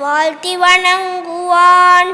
வாழ்த்தி வணங்குவான்.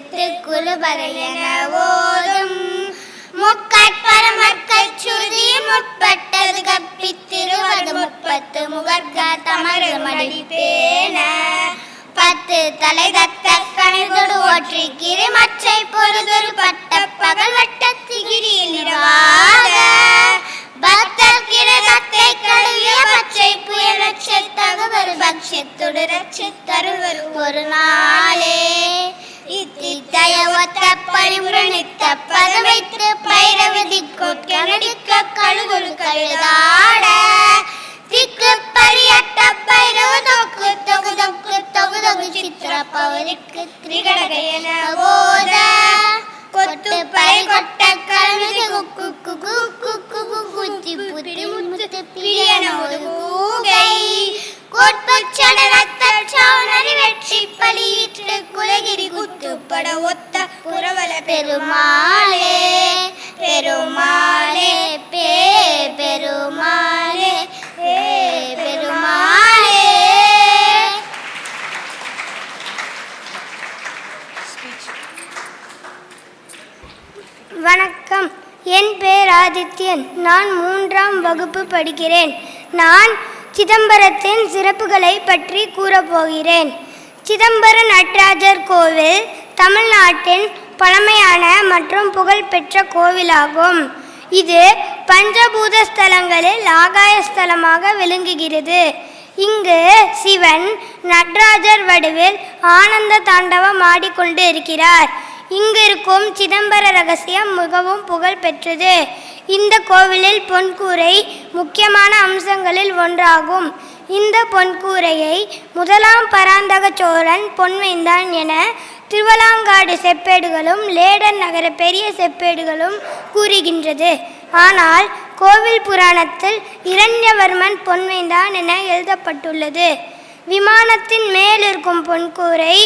குருவித்து குருபரையன ஓதும். முக்கட்பரமற்கச் சுதி முற்பட்டது கப்பித்திருவது முப்பத்து முகர்க தமறு மடித்தேன பத்து தலை தத்த கணிதொடு ஓற்றி கிரிமச்சை பொருதொரு பட்ட பகல் வட்ட திகிரியில் நிறவாக. பக்தர் கிரதத்தை கழுவிய பச்சை புயல் தகுவர் பக்ஷத்துடு ரட்சித்தருவர் ஒரு நாளே. இத்தித்தய ஒத்த பரிமுரணித்த பதவைத்து பைரவதி கழுகுரு பெருமாளே பெருமாளே பே பெருமாளே பெருமாளே. வணக்கம். என் பேர் ஆதித்யன். நான் மூன்றாம் வகுப்பு படிக்கிறேன். நான் சிதம்பரத்தின் சிறப்புகளை பற்றி கூறப்போகிறேன் சிதம்பர நட்ராஜர் கோவில் தமிழ்நாட்டின் பழமையான மற்றும் புகழ்பெற்ற கோவிலாகும். இது பஞ்சபூத ஸ்தலங்களில் ஆகாய ஸ்தலமாக விளங்குகிறது. இங்கு சிவன் நடராஜர் வடிவில் ஆனந்த தாண்டவம் ஆடிக்கொண்டு இருக்கிறார். இங்கிருக்கும் சிதம்பர ரகசியம் மிகவும் புகழ் பெற்றது. இந்த கோவிலில் பொன்கூரை முக்கியமான அம்சங்களில் ஒன்றாகும். இந்த பொன்கூரையை முதலாம் பராந்தக சோழன் பொன்வைந்தான் என திருவலாங்காடு செப்பேடுகளும் லேடன் நகர பெரிய செப்பேடுகளும் கூறுகின்றது. ஆனால் கோவில் புராணத்தில் இரண்யவர்மன் பொன்மைந்தான் என எழுதப்பட்டுள்ளது. விமானத்தின் மேல் இருக்கும் பொன்கூரை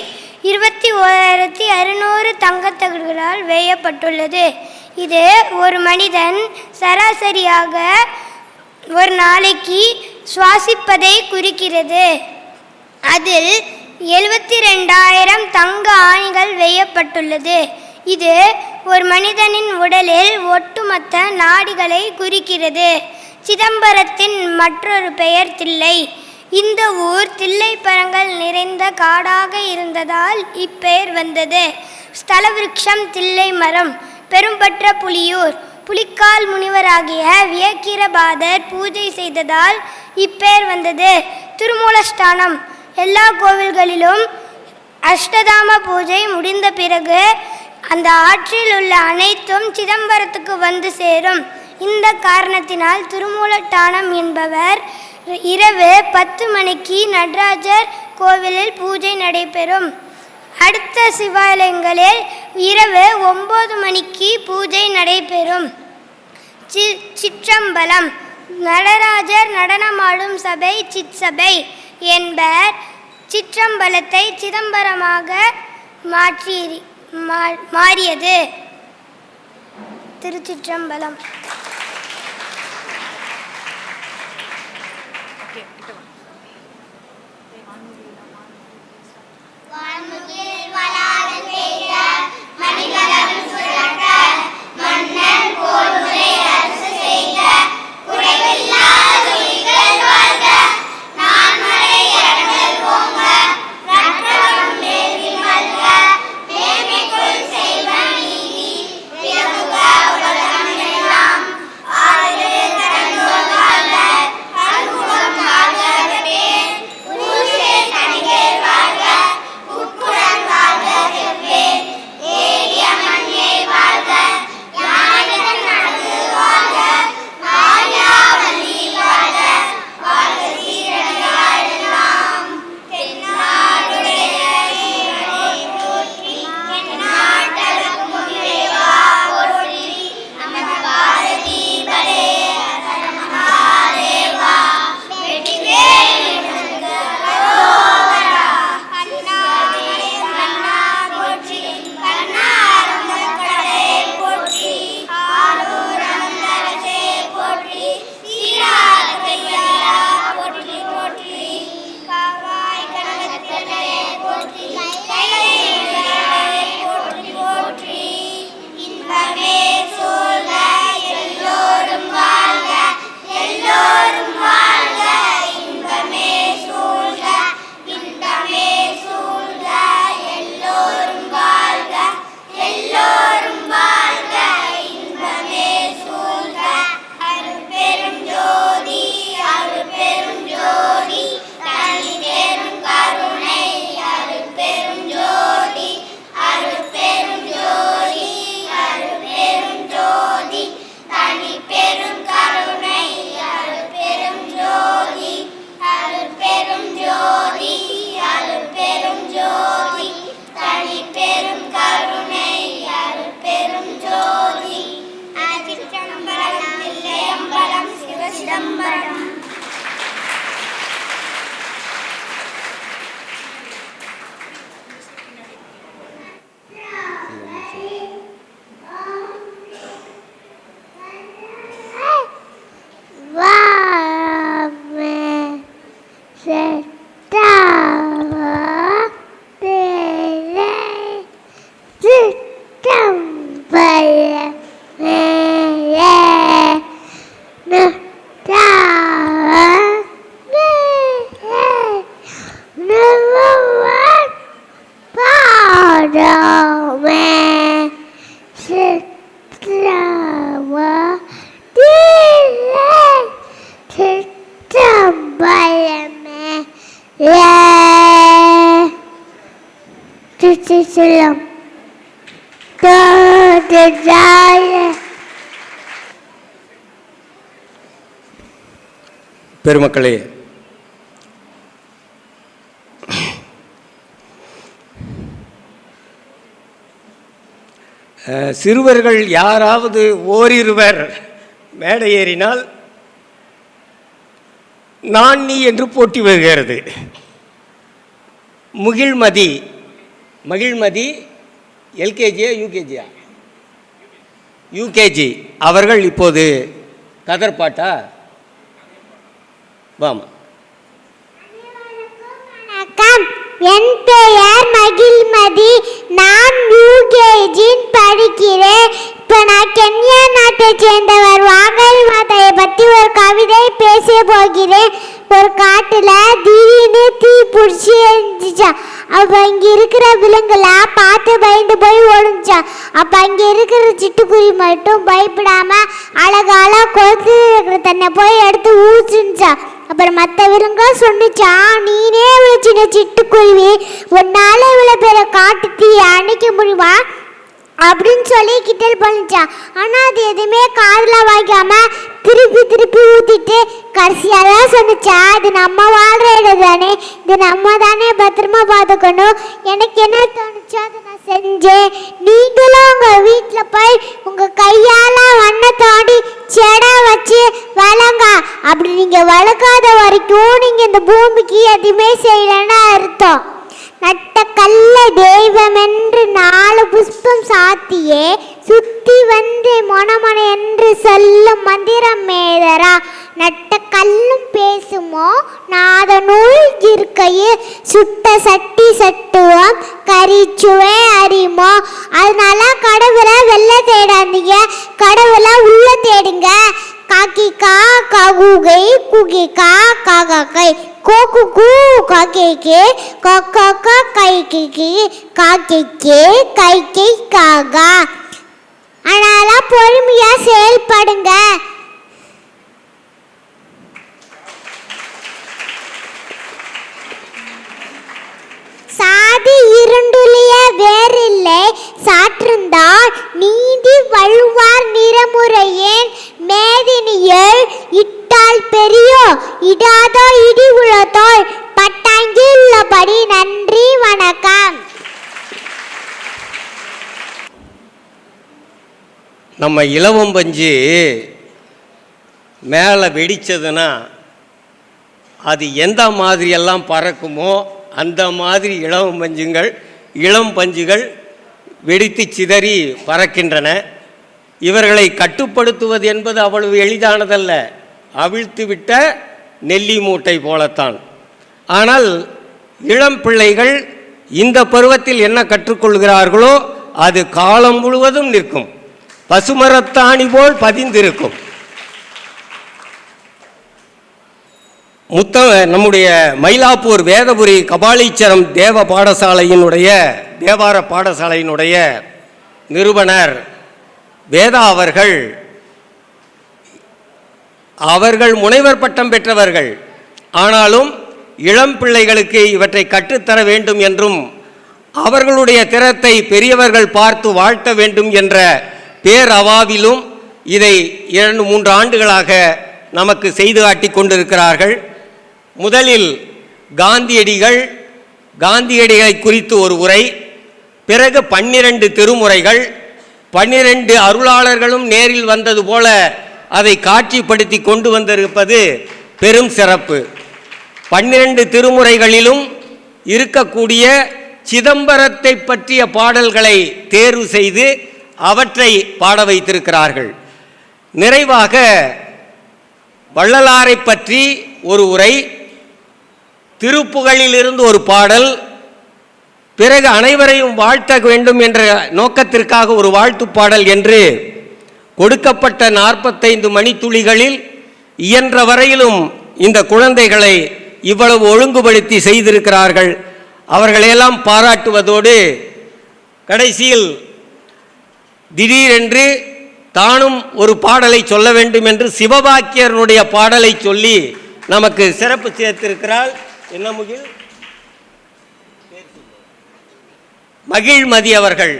இருபத்தி ஓராயிரத்தி அறுநூறு தங்கத்தகடுகளால் வேயப்பட்டுள்ளது. இது ஒரு மனிதன் சராசரியாக ஒரு நாளைக்கு சுவாசிப்பதை குறிக்கிறது. அதில் எழுபத்தி ரெண்டாயிரம் தங்க ஆணிகள் வேயப்பட்டுள்ளது. இது ஒரு மனிதனின் உடலில் ஒட்டுமொத்த நாடிகளை குறிக்கிறது. சிதம்பரத்தின் மற்றொரு பெயர் தில்லை. இந்த ஊர் தில்லைப்பரங்கள் நிறைந்த காடாக இருந்ததால் இப்பெயர் வந்தது. ஸ்தல விருட்சம் தில்லை மரம் பெரும்பற்ற புலியூர். புலிக்கால் முனிவராகிய வியக்கிரபாதர் பூஜை செய்ததால் இப்பெயர் வந்தது. திருமூலஸ்தானம் எல்லா கோவில்களிலும் அஷ்டதாம பூஜை முடிந்த பிறகு அந்த ஆற்றில் உள்ள அனைத்தும் சிதம்பரத்துக்கு வந்து சேரும். இந்த காரணத்தினால் திருமூலட்டானம் என்பவர் இரவு பத்து மணிக்கு நடராஜர் கோவிலில் பூஜை நடைபெறும். அடுத்த சிவாலயங்களில் இரவு ஒம்பது மணிக்கு பூஜை நடைபெறும். சி சிற்றம்பலம். நடராஜர் நடனமாடும் சபை சிற்சபை. என்பர் சிற்றம்பலத்தை சிதம்பரமாக மாற்றி மாறியது. திருச்சிற்றம்பலம். வான்முகில் வளாது பெருமக்களே சிறுவர்கள் யாராவது ஓரிருவர் மேடை ஏறினால் நான் நீ என்று போட்டி வருகிறது. முகிழ்மதி மகிழ்மதி எல்கேஜியா யூகேஜியா? யூகேஜி. அவர்கள் இப்போது கதர்பாட்டா? வாமா. என் பெயர் மகிழ்மதி. நான் யூகேஜின் படிக்கிறேன். இப்போ நான் கென்யா நாட்டை சேர்ந்தவர். வாங்கல் மாதையை பற்றி ஒரு கவிதை பேச போகிறேன். ஒரு காட்டில் திடீர்னு தீ பிடிச்சி எழுந்துச்சா அப்போ இங்கே இருக்கிற விலங்குலாம் பார்த்து பயந்து போய் ஓடுச்சா அப்போ அங்கே இருக்கிற சிட்டுக்குருவி மட்டும் பயப்படாமல் அழகால கொத்து இருக்கிற தன்னை போய் எடுத்து ஊச்சுச்சா அப்புறம் மற்றவருங்க விலங்க நீனே இவ்வளோ சின்ன சிட்டுக்குருவி உன்னால் இவ்வளோ பேரை காட்டு தீ அணைக்க முடியுமா? அப்படின்னு சொல்லி கிட்டல் பண்ணிச்சான் ஆனால் அது எதுவுமே காதில் வாய்க்காம திருப்பி திருப்பி ஊற்றிட்டு கடைசியாக தான் சொன்னிச்சா இது நம்ம வாழ்கிற இடம் தானே. இது நம்ம தானே பத்திரமா பார்த்துக்கணும். எனக்கு என்ன தோணுச்சோ அதை நான் செஞ்சேன். நீங்களும் உங்கள் வீட்டில் போய் உங்கள் கையால் வண்ணத்தோடி செடை வச்சு அப்படி நீங்கள் வளர்க்காத வரைக்கும் நீங்கள் இந்த பூமிக்கு எதுவுமே செய்யலைன்னு அர்த்தம். நட்ட கல்ல தெய்வம் என்று நாலு புஷ்பம் சாத்தியே சுத்தி வந்து மொனமன என்று சொல்லும் மந்திரம் மேதரா? நட்ட கல்லும் பேசுமோ? நாத நூல் இருக்கையில் சுத்த சட்டி சட்டுவோம் கரிச்சுவே அறிமோ அதனால கடவுளை வெளில தேடாதீங்க கடவுளை உள்ள தேடுங்க. காக்கி கா காகுகை குகி கா காகை கோக்கு. கூ காக்கேக்கே காக்கா கா கைக்கு காக்கைக்கே கைக்கை காகா அதனால பொறுமையா செயல்படுங்க. சாதி இருண்டுலிய வேறில்லை. சாற்றிருந்தால் நீதி வழுவார் நிறமுறையேன். இட்டால் பெரியோ? இடாதோ? இடி உழத்தோள் பட்டாங்கி உள்ளபடி நன்றி வணக்கம். நம்ம இலவம் பஞ்சு மேலே வெடிச்சதுன்னா அது எந்த மாதிரியெல்லாம் பறக்குமோ அந்த மாதிரி இளம் பஞ்சுங்கள் இளம் பஞ்சுகள் வெடித்து சிதறி பறக்கின்றன. இவர்களை கட்டுப்படுத்துவது என்பது அவ்வளவு எளிதானதல்ல. அவிழ்த்து விட்ட நெல்லி மூட்டை போலத்தான். ஆனால் இளம் பிள்ளைகள் இந்த பருவத்தில் என்ன கற்றுக்கொள்கிறார்களோ அது காலம் முழுவதும் நிற்கும். பசுமரத்தாணி போல் பதிந்திருக்கும். முத்த நம்முடைய மயிலாப்பூர் வேதபுரி கபாலீச்சரம் தேவ பாடசாலையினுடைய தேவார பாடசாலையினுடைய நிறுவனர் வேதா அவர்கள் அவர்கள் முனைவர் பட்டம் பெற்றவர்கள். ஆனாலும் இளம் பிள்ளைகளுக்கு இவற்றை கற்றுத்தர வேண்டும் என்றும் அவர்களுடைய திறத்தை பெரியவர்கள் பார்த்து வாழ்த்த வேண்டும் என்ற பேரவாவிலும் இதை இரண்டு மூன்று ஆண்டுகளாக நமக்கு செய்து காட்டி கொண்டிருக்கிறார்கள். முதலில் காந்தியடிகள் காந்தியடிகளை குறித்து ஒரு உரை பிறகு பன்னிரண்டு திருமுறைகள் பன்னிரண்டு அருளாளர்களும் நேரில் வந்தது போல அதை காட்சிப்படுத்தி கொண்டு வந்திருப்பது பெரும் சிறப்பு. பன்னிரண்டு திருமுறைகளிலும் இருக்கக்கூடிய சிதம்பரத்தை பற்றிய பாடல்களை தேர்வு செய்து அவற்றை பாட வைத்திருக்கிறார்கள். நிறைவாக வள்ளலாரை பற்றி ஒரு உரை திருப்புகழிலிருந்து ஒரு பாடல் பிறகு அனைவரையும் வாழ்த்த வேண்டும் என்ற நோக்கத்திற்காக ஒரு வாழ்த்து பாடல் என்று கொடுக்கப்பட்ட நாற்பத்தைந்து மணித்துளிகளில் இயன்ற வரையிலும் இந்த குழந்தைகளை இவ்வளவு ஒழுங்குபடுத்தி செய்திருக்கிறார்கள். அவர்களையெல்லாம் பாராட்டுவதோடு கடைசியில் திடீரென்று தானும் ஒரு பாடலை சொல்ல வேண்டும் என்று சிவபாக்கியருடைய பாடலை சொல்லி நமக்கு சிறப்பு சேர்த்திருக்கிறாள். என்ன முகில்? மகிழ்மதி அவர்கள்